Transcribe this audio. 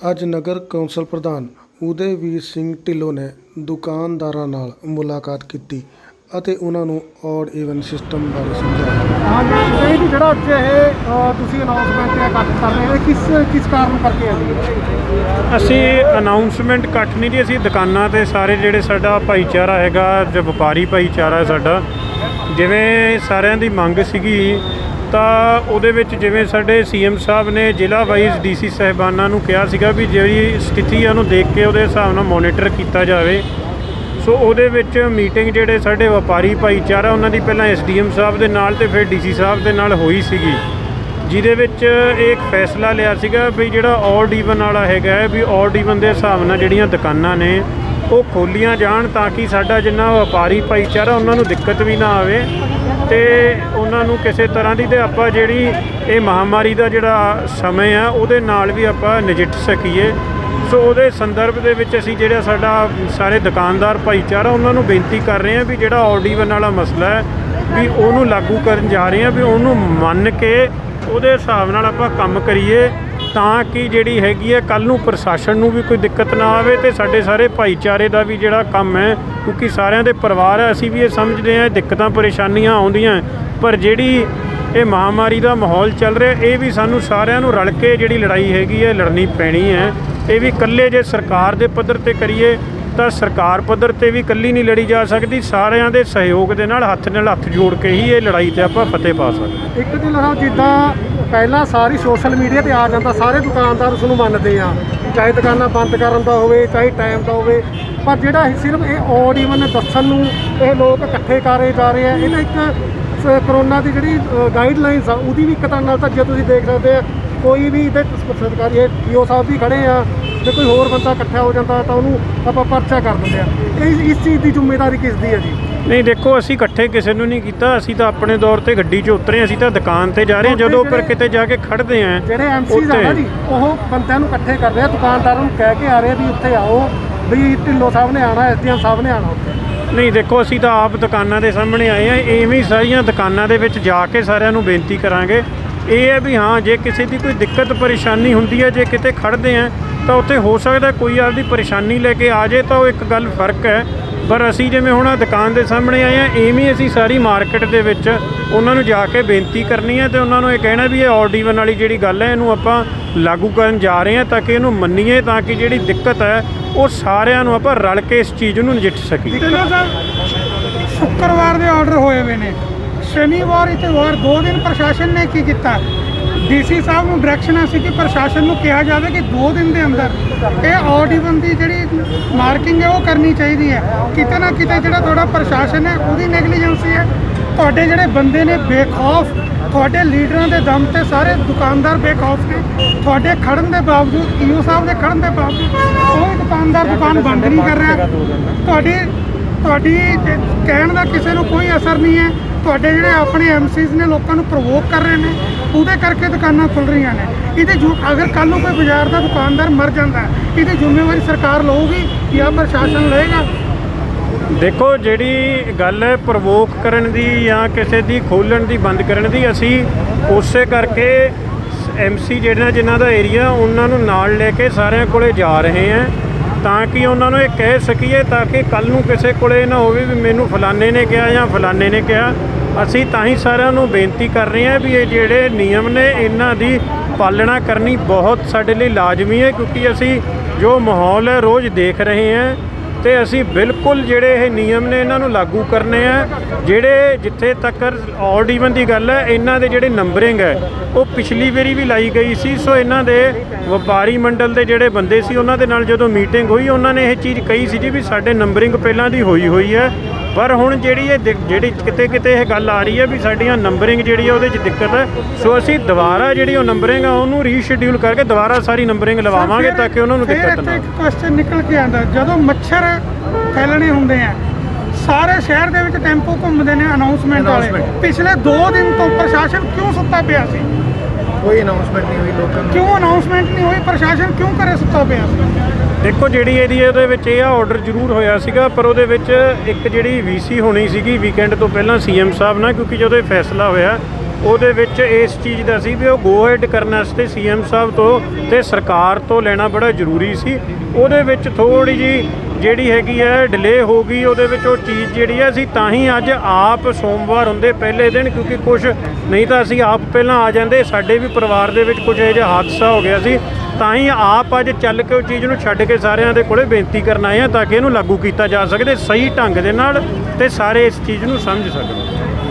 ਅੱਜ ਨਗਰ ਕੌਂਸਲ ਪ੍ਰਧਾਨ ਉਦੈਵੀਰ ਸਿੰਘ ਢਿੱਲੋਂ ਨੇ ਦੁਕਾਨਦਾਰਾਂ ਨਾਲ ਮੁਲਾਕਾਤ ਕੀਤੀ ਅਤੇ ਉਹਨਾਂ ਨੂੰ ਔਡ ਈਵਨ ਸਿਸਟਮ ਬਾਰੇ ਸਮਝਾਇਆ। ਹਾਂਜੀ ਇਹ ਵੀ ਜਿਹੜਾ ਅੱਜ ਇਹ ਅ, ਤੁਸੀਂ ਅਨਾਉਂਸਮੈਂਟ ਇਕੱਠ ਕਰ ਰਹੇ ਹੋ ਇਹ ਕਿਸ ਕਿਸ ਕਾਰਨ ਕਰਕੇ ਹੈ? ਜੀ ਅਸੀਂ ਅਨਾਉਂਸਮੈਂਟ ਇਕੱਠ ਨਹੀਂ ਜੀ ਅਸੀਂ ਦੁਕਾਨਾਂ ਤੇ ਸਾਰੇ ਜਿਹੜੇ ਸਾਡਾ ਭਾਈਚਾਰਾ ਹੈਗਾ ਜੋ ਵਪਾਰੀ ਭਾਈਚਾਰਾ ਹੈ ਸਾਡਾ ਜਿਵੇਂ ਸਾਰਿਆਂ ਦੀ ਮੰਗ ਸੀਗੀ ਤਾਂ ਉਹਦੇ ਵਿੱਚ ਜਿਵੇਂ ਸਾਡੇ ਸੀਐਮ ਸਾਹਿਬ ਨੇ ਜ਼ਿਲ੍ਹਾ ਵਾਈਜ਼ ਡੀਸੀ ਸਾਹਿਬਾਨਾਂ ਨੂੰ ਕਿਹਾ ਸੀਗਾ ਵੀ ਜਿਹੜੀ ਸਥਿਤੀ ਆ ਉਹਨੂੰ ਦੇਖ ਕੇ ਉਹਦੇ ਹਿਸਾਬ ਨਾਲ ਮੋਨੀਟਰ ਕੀਤਾ ਜਾਵੇ। ਸੋ ਉਹਦੇ ਵਿੱਚ ਮੀਟਿੰਗ ਜਿਹੜੇ ਸਾਡੇ ਵਪਾਰੀ ਭਾਈਚਾਰਾ, ਉਹਨਾਂ ਦੀ ਪਹਿਲਾਂ ਐਸਡੀਐਮ ਸਾਹਿਬ ਦੇ ਨਾਲ ਤੇ ਫਿਰ ਡੀਸੀ ਸਾਹਿਬ ਦੇ ਨਾਲ ਹੋਈ ਸੀਗੀ। ਜਿਹਦੇ ਵਿੱਚ ਇਹ ਇੱਕ ਫੈਸਲਾ ਲਿਆ ਸੀਗਾ ਵੀ ਜਿਹੜਾ ਔਡ ਈਵਨ ਵਾਲਾ ਹੈਗਾ ਵੀ ਔਡ ਈਵਨ ਦੇ ਹਿਸਾਬ ਨਾਲ ਜਿਹੜੀਆਂ ਦੁਕਾਨਾਂ ਨੇ, ਉਹ ਖੋਲੀਆਂ ਜਾਣ ਤਾਂ ਕਿ ਸਾਡਾ ਜਿੰਨਾ ਵਪਾਰੀ ਭਾਈਚਾਰਾ ਉਹਨਾਂ ਨੂੰ ਦਿੱਕਤ ਵੀ ਨਾ ਆਵੇ। ਤੇ ਉਹਨਾਂ ਨੂੰ ਕਿਸੇ ਤਰ੍ਹਾਂ ਦੀ ਤੇ ਆਪਾਂ ਜਿਹੜੀ ਇਹ ਮਹਾਮਾਰੀ ਦਾ ਜਿਹੜਾ ਸਮੇਂ ਆ, ਉਹਦੇ ਨਾਲ ਵੀ ਆਪਾਂ ਨਜਿੱਠ ਸਕੀਏ। ਸੋ ਉਹਦੇ ਸੰਦਰਭ ਦੇ ਵਿੱਚ ਅਸੀਂ ਜਿਹੜਾ ਸਾਡਾ ਸਾਰੇ ਦੁਕਾਨਦਾਰ ਭਾਈਚਾਰਾ, ਉਹਨਾਂ ਨੂੰ ਬੇਨਤੀ ਕਰ ਰਹੇ ਹਾਂ ਵੀ ਜਿਹੜਾ ਔਡ ਵਾਲਾ ਮਸਲਾ ਹੈ, ਵੀ ਉਹਨੂੰ ਲਾਗੂ ਕਰਨ ਜਾ ਰਹੇ ਹਾਂ, ਵੀ ਉਹਨੂੰ ਮੰਨ ਕੇ ਉਹਦੇ ਹਿਸਾਬ ਨਾਲ ਆਪਾਂ ਕੰਮ ਕਰੀਏ। ਤਾਂ ਕਿ ਜਿਹੜੀ ਹੈਗੀ ਹੈ ਕੱਲ ਨੂੰ ਪ੍ਰਸ਼ਾਸਨ ਨੂੰ ਵੀ ਕੋਈ ਦਿੱਕਤ ਨਾ ਆਵੇ ਤੇ ਸਾਡੇ ਸਾਰੇ ਭਾਈਚਾਰੇ ਦਾ ਵੀ ਜਿਹੜਾ ਕੰਮ ਹੈ, ਕਿਉਂਕਿ ਸਾਰਿਆਂ ਦੇ ਪਰਿਵਾਰ ਹੈ, ਅਸੀਂ ਵੀ ਇਹ ਸਮਝਦੇ ਹਾਂ ਦਿੱਕਤਾਂ, ਪਰੇਸ਼ਾਨੀਆਂ ਆਉਂਦੀਆਂ ਪਰ ਜਿਹੜੀ ਇਹ ਮਹਾਮਾਰੀ ਦਾ ਮਾਹੌਲ ਚੱਲ ਰਿਹਾ, ਇਹ ਵੀ ਸਾਨੂੰ ਸਾਰਿਆਂ ਨੂੰ ਰਲ ਕੇ ਜਿਹੜੀ ਲੜਾਈ ਹੈਗੀ ਹੈ, ਲੜਨੀ ਪੈਣੀ ਹੈ। ਇਹ ਵੀ ਇਕੱਲੇ ਜੇ ਸਰਕਾਰ ਦੇ ਪੱਧਰ ਤੇ ਕਰੀਏ ਤਾਂ ਸਰਕਾਰ ਪੱਧਰ ਤੇ ਵੀ ਇਕੱਲੀ ਨਹੀਂ ਲੜੀ ਜਾ ਸਕਦੀ, ਸਾਰਿਆਂ ਦੇ ਸਹਿਯੋਗ ਦੇ ਨਾਲ ਹੱਥ ਨਾਲ ਹੱਥ ਜੋੜ ਕੇ ਹੀ ਇਹ ਲੜਾਈ ਤੇ ਆਪਾਂ ਫਤਿਹ ਪਾ ਸਕਦੇ ਇੱਕ ਦਿਨ ਸਾਹਿਬ ਜਿੱਦਾਂ ਪਹਿਲਾਂ ਸਾਰੀ ਸੋਸ਼ਲ ਮੀਡੀਆ ਤੇ ਆ ਜਾਂਦਾ, ਸਾਰੇ ਦੁਕਾਨਦਾਰ ਉਸ ਨੂੰ ਮੰਨਦੇ ਆ, ਚਾਹੇ ਦੁਕਾਨਾਂ ਬੰਦ ਕਰਨ ਦਾ ਹੋਵੇ, ਚਾਹੇ ਟਾਈਮ ਦਾ ਹੋਵੇ, ਪਰ ਜਿਹੜਾ ਸਿਰਫ ਇਹ ਔਡ ਈਵਨ ਦੱਸਣ ਨੂੰ ਇਹ ਲੋਕ ਇਕੱਠੇ ਕਰੇ ਜਾ ਰਹੇ ਆ ਇਹਦਾ ਇੱਕ ਕਰੋਨਾ ਦੀ ਜਿਹੜੀ ਗਾਈਡਲਾਈਨਸ ਆ, ਉਹਦੀ ਵੀ ਇੱਕ ਤਰ੍ਹਾਂ ਨਾਲ ਤਾਂ ਜੇ ਤੁਸੀਂ ਦੇਖ ਸਕਦੇ ਆ, ਕੋਈ ਵੀ ਇਹਦੇ ਸਰਕਾਰੀ ਇਹ ਪੀਓ ਸਾਹਿਬ ਵੀ ਖੜੇ ਆ ਤੇ ਕੋਈ ਹੋਰ ਬੰਦਾ ਇਕੱਠਾ ਹੋ ਜਾਂਦਾ ਤਾਂ ਉਹਨੂੰ ਆਪਾਂ ਪਰਚਾ ਕਰ ਦਿੰਦੇ ਆ। ਇਹ ਇਸ ਚੀਜ਼ ਦੀ ਜ਼ਿੰਮੇਵਾਰੀ ਕਿਸ ਦੀ ਹੈ ਜੀ? ਨਹੀਂ ਦੇਖੋ ਅਸੀਂ ਇਕੱਠੇ ਕਿਸੇ ਨੂੰ ਨਹੀਂ ਕੀਤਾ। ਅਸੀਂ ਤਾਂ ਆਪਣੇ ਦੌਰ ਤੇ ਗੱਡੀ 'ਚ ਉਤਰੇ ਅਸੀਂ ਤਾਂ ਦੁਕਾਨ ਤੇ ਜਾ ਰਹੇ ਹਾਂ। ਜਦੋਂ ਉੱਪਰ ਕਿਤੇ ਜਾ ਕੇ ਖੜਦੇ ਆਂ ਜਿਹੜੇ ਐਮਸੀਜ਼ ਆ ਨਾ ਜੀ ਉਹ ਬੰਦਿਆਂ ਨੂੰ ਇਕੱਠੇ ਕਰਦੇ ਆ। ਦੁਕਾਨਦਾਰਾਂ ਨੂੰ ਕਹਿ ਕੇ ਆ ਰਹੇ ਵੀ ਉੱਥੇ ਆਓ ਵੀ ਢਿੱਲੋਂ ਸਾਹਿਬ ਨੇ ਆਣਾ ਐਸਡੀਐਮ ਸਾਹਿਬ ਨੇ ਆਣਾ ਉੱਥੇ। ਨਹੀਂ ਦੇਖੋ ਅਸੀਂ ਤਾਂ ਆਪ ਦੁਕਾਨਾਂ ਦੇ ਸਾਹਮਣੇ ਆਏ ਆ ਐਵੇਂ ਹੀ ਸਾਰੀਆਂ ਦੁਕਾਨਾਂ ਦੇ ਵਿੱਚ ਜਾ ਕੇ ਸਾਰਿਆਂ ਨੂੰ ਬੇਨਤੀ ਕਰਾਂਗੇ ਇਹ ਹੈ ਵੀ ਹਾਂ, ਜੇ ਕਿਸੇ ਦੀ ਕੋਈ ਦਿੱਕਤ, ਪਰੇਸ਼ਾਨੀ ਹੁੰਦੀ ਹੈ, ਜੇ ਕਿਤੇ ਖੜਦੇ ਆ ਤਾਂ ਉੱਥੇ ਹੋ ਸਕਦਾ ਕੋਈ ਆਪਦੀ ਪਰੇਸ਼ਾਨੀ ਲੈ ਕੇ ਆ ਜੇ ਤਾਂ ਉਹ ਇੱਕ ਗੱਲ ਫ਼ਰਕ ਹੈ। ਪਰ ਅਸੀਂ ਜਿਵੇਂ ਹੁਣ ਆਹ ਦੁਕਾਨ ਦੇ ਸਾਹਮਣੇ ਆਏ ਆ ਐਵੇਂ ਅਸੀਂ ਸਾਰੀ ਮਾਰਕੀਟ ਦੇ ਵਿੱਚ ਉਹਨਾਂ ਨੂੰ ਜਾ ਕੇ ਬੇਨਤੀ ਕਰਨੀ ਹੈ ਤੇ ਉਹਨਾਂ ਨੂੰ ਇਹ ਕਹਿਣਾ ਵੀ ਇਹ ਆਡ ਈਵਨ ਵਾਲੀ ਜਿਹੜੀ ਗੱਲ ਹੈ, ਇਹਨੂੰ ਆਪਾਂ ਲਾਗੂ ਕਰਨ ਜਾ ਰਹੇ ਹਾਂ ਤਾਂ ਕਿ ਇਹਨੂੰ ਮੰਨੀਏ, ਤਾਂ ਕਿ ਜਿਹੜੀ ਦਿੱਕਤ ਹੈ, ਉਹ ਸਾਰਿਆਂ ਨੂੰ ਆਪਾਂ ਰਲ ਕੇ ਇਸ ਚੀਜ਼ ਨੂੰ ਨਜਿੱਠ ਸਕੀਏ। ਸ਼ੁੱਕਰਵਾਰ ਦੇ ਆਰਡਰ ਹੋਏ ਹੋਏ ਨੇ। ਸ਼ਨੀਵਾਰ ਇਤਵਾਰ ਦੋ ਦਿਨ ਪ੍ਰਸ਼ਾਸਨ ਨੇ ਕੀ ਕੀਤਾ? ਡੀਸੀ ਸਾਹਿਬ ਨੂੰ ਡਾਇਰੈਕਸ਼ਨ ਸੀ ਕਿ ਪ੍ਰਸ਼ਾਸਨ ਨੂੰ ਕਿਹਾ ਜਾਵੇ ਕਿ ਦੋ ਦਿਨ ਦੇ ਅੰਦਰ ਇਹ ਆਡ ਈਵਨ ਦੀ ਜਿਹੜੀ ਮਾਰਕਿੰਗ ਹੈ ਉਹ ਕਰਨੀ ਚਾਹੀਦੀ ਹੈ। ਕਿਤੇ ਨਾ ਕਿਤੇ ਜਿਹੜਾ ਤੁਹਾਡਾ ਪ੍ਰਸ਼ਾਸਨ ਹੈ ਉਹਦੀ ਨੈਗਲੀਜੈਂਸੀ ਹੈ ਤੁਹਾਡੇ ਜਿਹੜੇ ਬੰਦੇ ਨੇ ਬੇਖੌਫ ਤੁਹਾਡੇ ਲੀਡਰਾਂ ਦੇ ਦਮ ਤੇ ਸਾਰੇ ਦੁਕਾਨਦਾਰ ਬੇਖੌਫ ਨੇ। ਤੁਹਾਡੇ ਖੜਨ ਦੇ ਬਾਵਜੂਦ ਈਓ ਸਾਹਿਬ ਦੇ ਖੜਨ ਦੇ ਬਾਵਜੂਦ ਕੋਈ ਦੁਕਾਨਦਾਰ ਦੁਕਾਨ ਬੰਦ ਨਹੀਂ ਕਰ ਰਿਹਾ। ਤੁਹਾਡੀ ਤੁਹਾਡੀ ਕਹਿਣ ਦਾ ਕਿਸੇ ਨੂੰ ਕੋਈ ਅਸਰ ਨਹੀਂ ਹੈ। ਤੁਹਾਡੇ ਜਿਹੜੇ ਆਪਣੇ ਐਮਸੀਜ਼ ਨੇ ਲੋਕਾਂ ਨੂੰ ਪ੍ਰਵੋਕ ਕਰ ਰਹੇ ਨੇ, ਉਹਦੇ ਕਰਕੇ ਦੁਕਾਨਾਂ ਖੁੱਲ ਰਹੀਆਂ ਨੇ। ਇਹਦੇ ਜੋ ਅਗਰ ਕੱਲ ਨੂੰ ਕੋਈ ਬਾਜ਼ਾਰ ਦਾ ਦੁਕਾਨਦਾਰ ਮਰ ਜਾਂਦਾ, ਇਹਦੀ ਜ਼ਿੰਮੇਵਾਰੀ ਸਰਕਾਰ ਲਊਗੀ ਜਾਂ ਪ੍ਰਸ਼ਾਸਨ ਲਏਗਾ? ਦੇਖੋ, ਜਿਹੜੀ ਗੱਲ ਹੈ ਪ੍ਰਵੋਕ ਕਰਨ ਦੀ ਜਾਂ ਕਿਸੇ ਦੀ ਖੋਲਣ ਦੀ, ਬੰਦ ਕਰਨ ਦੀ, ਅਸੀਂ ਉਸੇ ਕਰਕੇ ਐਮਸੀ ਜਿਹੜਾ ਜਿਨ੍ਹਾਂ ਦਾ ਏਰੀਆ ਉਹਨਾਂ ਨੂੰ ਨਾਲ ਲੈ ਕੇ ਸਾਰਿਆਂ ਕੋਲੇ ਜਾ ਰਹੇ ਹਾਂ, ਤਾਂ ਕਿ ਉਹਨਾਂ ਨੂੰ ਇਹ ਕਹਿ ਸਕੀਏ, ਤਾਂ ਕਿ ਕੱਲ ਨੂੰ ਕਿਸੇ ਕੋਲੇ ਇਹ ਨਾ ਹੋਵੇ ਵੀ ਮੈਨੂੰ ਫਲਾਣੇ ਨੇ ਕਿਹਾ ਜਾਂ ਫਲਾਣੇ ਨੇ ਕਿਹਾ। ਅਸੀਂ ਤਾਂ ਹੀ ਸਾਰਿਆਂ ਨੂੰ ਬੇਨਤੀ ਕਰ ਰਹੇ ਹਾਂ ਵੀ ਇਹ ਜਿਹੜੇ ਨਿਯਮ ਨੇ, ਇਹਨਾਂ ਦੀ ਪਾਲਣਾ ਕਰਨੀ ਬਹੁਤ ਸਾਡੇ ਲਈ ਲਾਜ਼ਮੀ ਹੈ, ਕਿਉਂਕਿ ਅਸੀਂ ਜੋ ਮਾਹੌਲ ਹੈ, ਰੋਜ਼ ਦੇਖ ਰਹੇ ਹਾਂ ਤੇ ਅਸੀਂ ਬਿਲਕੁਲ ਜਿਹੜੇ ਇਹ ਨਿਯਮ ਨੇ, ਇਹਨਾਂ ਨੂੰ ਲਾਗੂ ਕਰਨੇ ਆ। ਜਿਹੜੇ ਜਿੱਥੇ ਤੱਕ ਆਡ ਈਵਨ ਦੀ ਗੱਲ ਹੈ, ਇਹਨਾਂ ਦੇ ਜਿਹੜੇ ਨੰਬਰਿੰਗ ਹੈ, ਉਹ ਪਿਛਲੀ ਵਾਰੀ ਵੀ ਲਾਈ ਗਈ ਸੀ, ਸੋ ਇਹਨਾਂ ਦੇ ਵਪਾਰੀ ਮੰਡਲ ਦੇ ਜਿਹੜੇ ਬੰਦੇ ਸੀ, ਉਹਨਾਂ ਦੇ ਨਾਲ ਜਦੋਂ ਮੀਟਿੰਗ ਹੋਈ, ਉਹਨਾਂ ਨੇ ਇਹ ਚੀਜ਼ ਕਹੀ ਸੀ ਜੀ ਵੀ ਸਾਡੇ ਨੰਬਰਿੰਗ ਪਹਿਲਾਂ ਦੀ ਹੋਈ ਹੋਈ ਹੈ। ਪਰ ਹੁਣ ਜਿਹੜੀ ਇਹ ਦਿਕ- ਜਿਹੜੀ ਕਿਤੇ ਕਿਤੇ ਇਹ ਗੱਲ ਆ ਰਹੀ ਹੈ ਵੀ ਸਾਡੀਆਂ ਨੰਬਰਿੰਗ ਜਿਹੜੀ ਹੈ ਉਹਦੇ 'ਚ ਦਿੱਕਤ ਹੈ। ਸੋ ਅਸੀਂ ਦੁਬਾਰਾ ਜਿਹੜੀ ਉਹ ਨੰਬਰਿੰਗ ਆ ਉਹਨੂੰ ਰੀਸ਼ਡਿਊਲ ਕਰਕੇ ਦੁਬਾਰਾ ਸਾਰੀ ਨੰਬਰਿੰਗ ਲਵਾਵਾਂਗੇ ਤਾਂ ਕਿ ਉਹਨਾਂ ਨੂੰ ਫਿਰ ਦਿੱਕਤ ਇੱਥੇ ਨਾ ਇੱਕ ਕੁਐਸਚਨ ਨਿਕਲ ਕੇ ਆਉਂਦਾ। ਜਦੋਂ ਮੱਛਰ ਫੈਲਣੇ ਹੁੰਦੇ ਆ ਸਾਰੇ ਸ਼ਹਿਰ ਦੇ ਵਿੱਚ ਟੈਂਪੂ ਘੁੰਮਦੇ ਨੇ ਅਨਾਉਂਸਮੈਂਟ ਵਾਲੇ। ਪਿਛਲੇ 2 ਦਿਨ ਤੋਂ ਪ੍ਰਸ਼ਾਸਨ ਕਿਉਂ ਸੁੱਤਾ ਪਿਆ ਸੀ? ਕੋਈ ਅਨਾਉਂਸਮੈਂਟ ਨਹੀਂ ਹੋਈ ਲੋਕਾਂ ਕਿਉਂ ਅਨਾਉਂਸਮੈਂਟ ਨਹੀਂ ਹੋਈ? ਪ੍ਰਸ਼ਾਸਨ ਕਿਉਂ ਕਰੇ ਸੁੱਤਾ ਪਿਆ? ਦੇਖੋ ਜਿਹੜੀ ਇਹਦੀ ਇਹਦੇ ਵਿੱਚ ਇਹ ਆ ਆਰਡਰ ਜ਼ਰੂਰ ਹੋਇਆ ਸੀਗਾ ਪਰ ਉਹਦੇ ਵਿੱਚ ਇੱਕ ਜਿਹੜੀ ਵੀਸੀ ਹੋਣੀ ਸੀਗੀ ਵੀਕਐਂਡ ਤੋਂ ਪਹਿਲਾਂ ਸੀਐਮ ਸਾਹਿਬ ਨਾਲ ਕਿਉਂਕਿ ਜਦੋਂ ਇਹ ਫੈਸਲਾ ਹੋਇਆ ਉਹਦੇ ਵਿੱਚ ਇਸ ਚੀਜ਼ ਦਾ ਸੀ ਵੀ ਉਹ ਗੋ ਹੈਡ ਕਰਨ ਵਾਸਤੇ ਸੀਐਮ ਸਾਹਿਬ ਤੋਂ ਤੇ ਸਰਕਾਰ ਤੋਂ ਲੈਣਾ ਬੜਾ ਜ਼ਰੂਰੀ ਸੀ। ਉਹਦੇ ਵਿੱਚ ਥੋੜੀ ਜੀ ਜਿਹੜੀ ਹੈਗੀ ਹੈ ਡਿਲੇ ਹੋ ਗਈ, ਉਹਦੇ ਵਿੱਚ ਉਹ ਚੀਜ਼ ਜਿਹੜੀ ਹੈ ਅਸੀਂ ਤਾਂ ਹੀ ਅੱਜ ਆਪ ਸੋਮਵਾਰ ਹੁੰਦੇ ਪਹਿਲੇ ਦਿਨ, ਕਿਉਂਕਿ ਕੁਝ ਨਹੀਂ ਤਾਂ ਅਸੀਂ ਆਪ ਪਹਿਲਾਂ ਆ ਜਾਂਦੇ, ਸਾਡੇ ਵੀ ਪਰਿਵਾਰ ਦੇ ਵਿੱਚ ਕੁਝ ਇਹੋ ਜਿਹਾ ਹਾਦਸਾ ਹੋ ਗਿਆ ਸੀ। ਤਾਂ ਹੀ ਆਪ ਅੱਜ ਚੱਲ ਕੇ ਉਹ ਚੀਜ਼ ਨੂੰ ਛੱਡ ਕੇ ਸਾਰਿਆਂ ਦੇ ਕੋਲੇ ਬੇਨਤੀ ਕਰਨ ਆਏ ਆ, ਤਾਂ ਕਿ ਇਹਨੂੰ ਲਾਗੂ ਕੀਤਾ ਜਾ ਸਕੇ ਸਹੀ ਢੰਗ ਦੇ ਨਾਲ ਤੇ ਸਾਰੇ ਇਸ ਚੀਜ਼ ਨੂੰ ਸਮਝ ਸਕਣ।